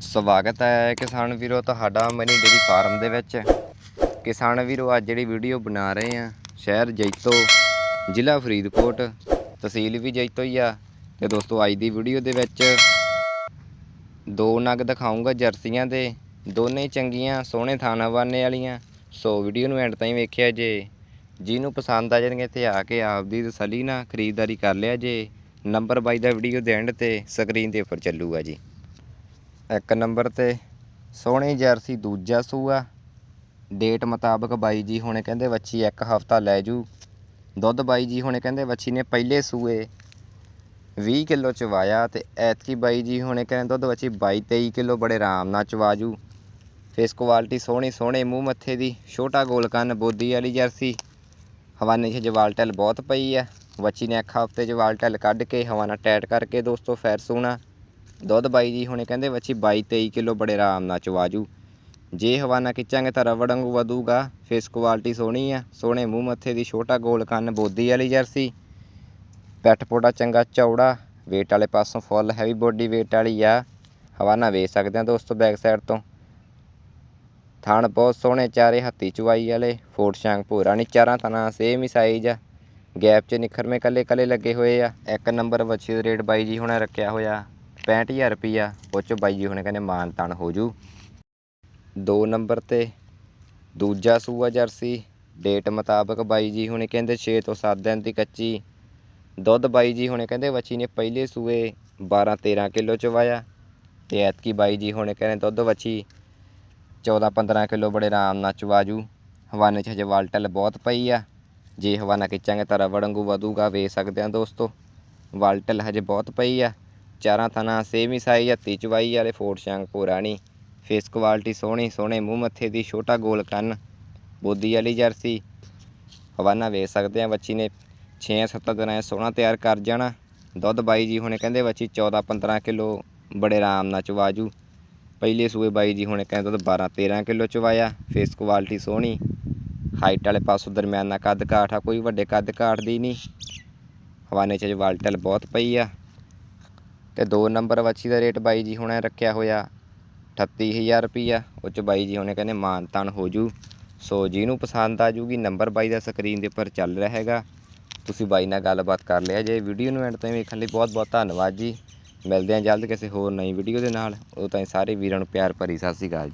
ਸਵਾਗਤ ਹੈ ਕਿਸਾਨ ਵੀਰੋ ਤੁਹਾਡਾ ਮਨੀ ਡੇਰੀ ਫਾਰਮ ਦੇ ਵਿੱਚ। ਕਿਸਾਨ ਵੀਰੋ, ਅੱਜ ਜਿਹੜੀ ਵੀਡੀਓ ਬਣਾ ਰਹੇ ਆ ਸ਼ਹਿਰ ਜੈਤੋ, ਜ਼ਿਲ੍ਹਾ ਫਰੀਦਕੋਟ, ਤਹਿਸੀਲ ਵੀ ਜੈਤੋ ਹੀ ਆ। ਤੇ ਦੋਸਤੋ, ਅੱਜ ਦੀ ਵੀਡੀਓ ਦੇ ਵਿੱਚ ਦੋ ਨਗ ਦਿਖਾਉਂਗਾ ਜਰਸੀਆਂ ਦੇ। ਦੋਨੇ ਚੰਗੀਆਂ, ਸੋਹਣੇ ਥਾਣਾ ਵਾਨੇ ਵਾਲੀਆਂ। ਸੋ ਵੀਡੀਓ ਨੂੰ ਐਂਡ ਤਾਈਂ ਵੇਖਿਆ ਜੇ। ਜਿਹਨੂੰ ਪਸੰਦ ਆ ਜਾਣਗੇ ਇੱਥੇ ਆ ਕੇ ਆਪਦੀ ਤਸੱਲੀ ਨਾਲ ਖਰੀਦਦਾਰੀ ਕਰ ਲਿਆ ਜੇ। ਨੰਬਰ ਬਾਈ ਦਾ ਵੀਡੀਓ ਦੇ ਐਂਡ ਤੇ ਸਕਰੀਨ ਦੇ ਉੱਪਰ ਚੱਲੂਗਾ ਜੀ। ਇੱਕ ਨੰਬਰ ਤੇ, ਸੋਹਣੀ ਜਰਸੀ ਦੂਜਾ ਸੂਆ। ਡੇਟ ਮੁਤਾਬਕ ਬਾਈ ਜੀ ਹੁਣੇ ਕਹਿੰਦੇ ਵੱਛੀ ਇੱਕ ਹਫਤਾ ਲੈ ਜੂ। ਦੁੱਧ ਬਾਈ ਜੀ ਹੁਣੇ ਕਹਿੰਦੇ ਵੱਛੀ ਨੇ ਪਹਿਲੇ ਸੂਏ 20 ਕਿਲੋ ਚਵਾਇਆ ਤੇ ਐਤਕੀ ਬਾਈ ਜੀ ਹੁਣੇ ਕਹਿੰਦੇ ਦੁੱਧ ਵੱਛੀ 22 23 ਕਿਲੋ ਬੜੇ ਆਰਾਮ ਨਾਲ ਚਵਾਜੂ ਫੇਸ ਕੁਆਲਿਟੀ ਸੋਹਣੀ, ਸੋਹਣੇ ਮੂੰਹ ਮੱਥੇ ਦੀ, ਛੋਟਾ ਗੋਲ ਕੰਨ ਬੋਦੀ ਵਾਲੀ ਜਰਸੀ। ਹਵਾਨੇ 'ਚ ਜਵਾਲ ਟੈਲ ਬਹੁਤ ਪਈ ਆ। ਵੱਛੀ ਨੇ ਇੱਕ ਹਫ਼ਤੇ ਜਵਾਲ ਟੈਲ ਕੱਢ ਕੇ ਹਵਾਨਾ ਟੈਟ ਕਰਕੇ ਦੋਸਤੋ ਫੈਰ ਸੂਣਾ। ਦੁੱਧ ਬਾਈ ਜੀ ਹੁਣੇ ਕਹਿੰਦੇ ਵੱਛੀ 22 23 ਕਿਲੋ ਬੜੇ ਆਰਾਮ ਨਾਲ ਚਵਾਜੂ। ਜੇ ਹਵਾਨਾ ਖਿੱਚਾਂਗੇ ਤਾਂ ਰਵੜ ਵਾਂਗੂ ਵਧੂਗਾ। ਫੇਸ ਕੁਆਲਿਟੀ ਸੋਹਣੀ ਆ, ਸੋਹਣੇ ਮੂੰਹ ਮੱਥੇ ਦੀ ਛੋਟਾ ਗੋਲ ਕੰਨ ਬੋਦੀ ਵਾਲੀ ਜਰਸੀ। ਪੈਟ ਪੋਟਾ ਚੰਗਾ ਚੌੜਾ, weight ਵਾਲੇ ਪਾਸੋਂ ਫੁੱਲ ਹੈਵੀ ਬੋਡੀ weight ਵਾਲੀ ਆ। ਹਵਾਨਾ ਵੇਚ ਸਕਦੇ ਆ ਦੋਸਤੋ ਬੈਕ ਸਾਈਡ ਤੋਂ। ਥਣ ਬਹੁਤ ਸੋਹਣੇ, ਚਾਰੇ ਹੱਥੀ ਚੁਆਈ ਵਾਲੇ, ਫੋਰਟ ਸ਼ਾਂਗ ਭੂਰਾ ਨਹੀਂ ਚਾਰਾਂ ਥਣਾ ਸੇਮ ਹੀ ਸਾਈਜ਼ ਆ। ਗੈਪ 'ਚ ਨਿਖਰਵੇਂ ਕੱਲੇ ਕੱਲੇ ਲੱਗੇ ਹੋਏ ਆ। ਇੱਕ ਨੰਬਰ ਵੱਛੀ ਦਾ ਰੇਟ ਬਾਈ ਜੀ ਹੁਣੇ ਰੱਖਿਆ ਹੋਇਆ। 65000 ਰੁਪਈਆ, ਉਹ 'ਚੋਂ ਬਾਈ ਜੀ ਹੁਣੇ ਕਹਿੰਦੇ ਮਾਨ ਤਾਨ ਹੋ ਜੂ। ਦੋ ਨੰਬਰ ਤੇ ਦੂਜਾ ਸੂਆ ਜਰਸੀ ਡੇਟ ਮੁਤਾਬਕ ਬਾਈ ਜੀ ਹੁਣੇ ਕਹਿੰਦੇ 6 ਤੋਂ 7 ਦਿਨ ਦੀ ਕੱਚੀ। ਦੁੱਧ ਬਾਈ ਜੀ ਹੁਣੇ ਕਹਿੰਦੇ ਵੱਛੀ ਨੇ ਪਹਿਲੇ ਸੂਏ 12 13 ਕਿਲੋ ਚਵਾਇਆ। ਤੇ ਐਤਕੀ ਬਾਈ ਜੀ ਹੁਣੇ ਕਹਿੰਦੇ ਦੁੱਧ ਵੱਛੀ 14 15 ਕਿਲੋ ਬੜੇ ਆਰਾਮ ਨਾਲ ਚਵਾਜੂ ਹਵਾਨੇ 'ਚ ਹਜੇ ਵਾਲਟਲ ਬਹੁਤ ਪਈ ਆ। ਜੇ ਹਵਾਨਾ ਖਿੱਚਾਂਗੇ ਤਾਂ ਰਬੜ ਵਧੂਗਾ ਵੇ ਸਕਦੇ ਆ ਦੋਸਤੋ। ਵਾਲਟਲ ਹਜੇ ਬਹੁਤ ਪਈ ਆ। ਚਾਰਾਂ ਥਣਾ ਸੇਮ ਹੀ ਸਾਈਜ਼ ਹੱਤੀ ਚਵਾਈ ਵਾਲੇ ਫੋਟ ਸ਼ੰਗ ਪੁਰਾਣੀ ਫੇਸ ਕੁਆਲਿਟੀ ਸੋਹਣੀ, ਸੋਹਣੇ ਮੂੰਹ ਮੱਥੇ ਦੀ ਛੋਟਾ ਗੋਲ ਕੰਨ, ਬੋਦੀ ਵਾਲੀ ਜਰਸੀ। ਹਵਾਨਾ ਵੇਚ ਸਕਦੇ ਆ ਬੱਚੀ ਨੇ। 6-7 ਦਿਨਾਂ ਸੋਹਣਾ ਤਿਆਰ ਕਰ ਜਾਣਾ। ਦੁੱਧ ਬਾਈ ਜੀ ਹੁਣੇ ਕਹਿੰਦੇ ਬੱਚੀ 14-15 ਕਿਲੋ ਬੜੇ ਆਰਾਮ ਨਾਲ ਚਵਾਜੂ। ਪਹਿਲੇ ਸੂਏ ਬਾਈ ਜੀ ਹੁਣੇ ਕਹਿੰਦੇ ਦੁੱਧ 12-13 ਕਿਲੋ ਚਵਾਇਆ। ਫੇਸ ਕੁਆਲਿਟੀ ਸੋਹਣੀ। ਹਾਈਟ ਵਾਲੇ ਪਾਸੋਂ ਦਰਮਿਆਨਾ ਕੱਦ ਕਾਠ ਆ, ਕੋਈ ਵੱਡੇ ਕੱਦ ਕਾਠ ਦੀ ਨਹੀਂ। ਹਵਾਨੇ 'ਚ ਵਾਲਟਲ ਬਹੁਤ ਪਈ ਆ। ਅਤੇ ਦੋ ਨੰਬਰ ਵੱਛੀ ਦਾ ਰੇਟ ਬਾਈ ਜੀ ਹੁਣੇ ਰੱਖਿਆ ਹੋਇਆ ਅਠੱਤੀ ਹਜ਼ਾਰ ਰੁਪਈਆ, ਉਹ 'ਚ ਬਾਈ ਜੀ ਹੁਣੇ ਕਹਿੰਦੇ ਮਾਨ ਤਾਨ ਹੋ ਜੂ। ਸੋ ਜਿਹਨੂੰ ਪਸੰਦ ਆ ਜੂਗੀ, ਨੰਬਰ ਬਾਈ ਦਾ ਸਕਰੀਨ ਦੇ ਉੱਪਰ ਚੱਲ ਰਿਹਾ ਹੈਗਾ। ਤੁਸੀਂ ਬਾਈ ਨਾਲ ਗੱਲਬਾਤ ਕਰ ਲਿਆ ਜੇ ਵੀਡੀਓ ਨੂੰ ਐਂਡ ਤਾਈਂ ਵੇਖਣ ਲਈ ਬਹੁਤ ਬਹੁਤ ਧੰਨਵਾਦ ਜੀ। ਮਿਲਦੇ ਹਾਂ ਜਲਦ ਕਿਸੇ ਹੋਰ ਨਵੀਂ ਵੀਡੀਓ ਦੇ ਨਾਲ। ਉਦੋਂ ਤਾਈਂ ਸਾਰੇ ਵੀਰਾਂ ਨੂੰ ਪਿਆਰ ਭਰੀ ਸਤਿ ਸ਼੍ਰੀ ਅਕਾਲ ਜੀ।